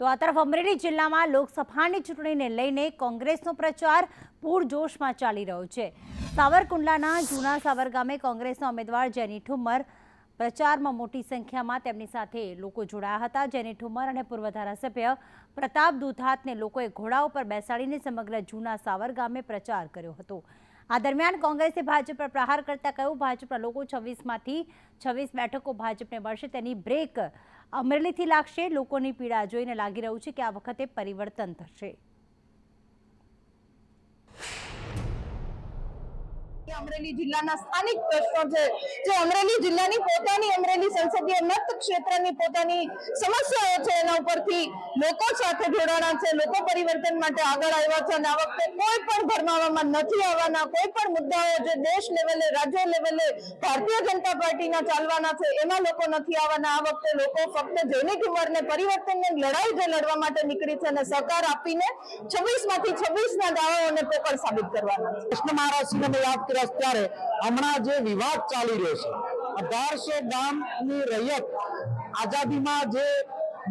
તો આ તરફ અમરેલી જિલ્લામાં લોકસભાની ચૂંટણીને લઈને કોંગ્રેસનો પ્રચાર પૂરજોશમાં ચાલી રહ્યો છે. સાવરકુંડલાના જૂના સાવર ગામે કોંગ્રેસના ઉમેદવાર જેની ઠુમ્મર પ્રચારમાં મોટી સંખ્યામાં તેમની સાથે લોકો જોડાયા હતા. જેની ઠુમ્મર અને પૂર્વ ધારાસભ્ય પ્રતાપ દુધાતને લોકોએ ઘોડા ઉપર બેસાડીને સમગ્ર જૂના સાવર ગામે પ્રચાર કર્યો હતો. આ દરમિયાન કોંગ્રેસે ભાજપ પર પ્રહાર કરતા કહ્યું, ભાજપના લોકો છવ્વીસમાંથી છવ્વીસ બેઠકો ભાજપને મળશે, તેની બ્રેક અમરેલીથી લાગશે, લોકોની પીડા જોઈને લાગી રહ્યું છે કે આ વખતે પરિવર્તન થશે. અમરેલી જિલ્લાના સ્થાનિક પ્રશ્નો છે, જે અમરેલી જિલ્લાની પોતાની અમરેલી સંસદીય મત ક્ષેત્રની પોતાની સમસ્યાઓ છે, એના ઉપરથી લોકો સાથે જોડાણા છે, લોકો પરિવર્તન માટે આગળ આવ્યા છે અને આ વખતે કોઈ પણ ભરમાવામાં નથી આવવાના, કોઈ પણ મુદ્દાઓ જે દેશ લેવલે, રાજ્ય લેવલે ભારતીય જનતા પાર્ટીના ચાલવાના છે, એમાં લોકો નથી આવવાના. આ વખતે લોકો ફક્ત જેની કુંવરને પરિવર્તનની લડાઈ જે લડવા માટે નીકળી છે અને સહકાર આપીને છવ્વીસમાંથી છવ્વીસ ના દાવાઓને પોકળ સાબિત કરવાના કૃષ્ણ મહારાજ યાદ કર્યા ત્યારે હમણાં જે વિવાદ ચાલી રહ્યો છે અઢારસો ગામની રૈયત આઝાદીમાં જે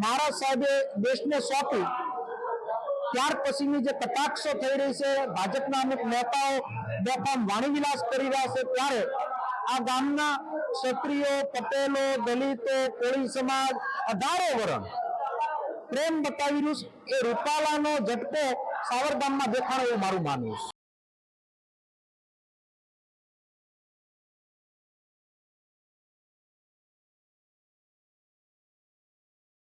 મહારાજ સાહેબે દેશને સોંપી, ત્યાર પછીની જે કટાક્ષો થઈ રહી છે, ભાજપના અમુક નેતાઓ બેફામ વાણીવિલાસ કરી રહ્યા છે, ત્યારે આ ગામના ક્ષત્રિયો, પટેલો, દલિતો, કોળી સમાજ અઢારો વરણ પ્રેમ બતાવી રહ્યું એ રૂપાલાનો ઝટકો સાવરગામમાં દેખાણો એવું મારું માનવું છે.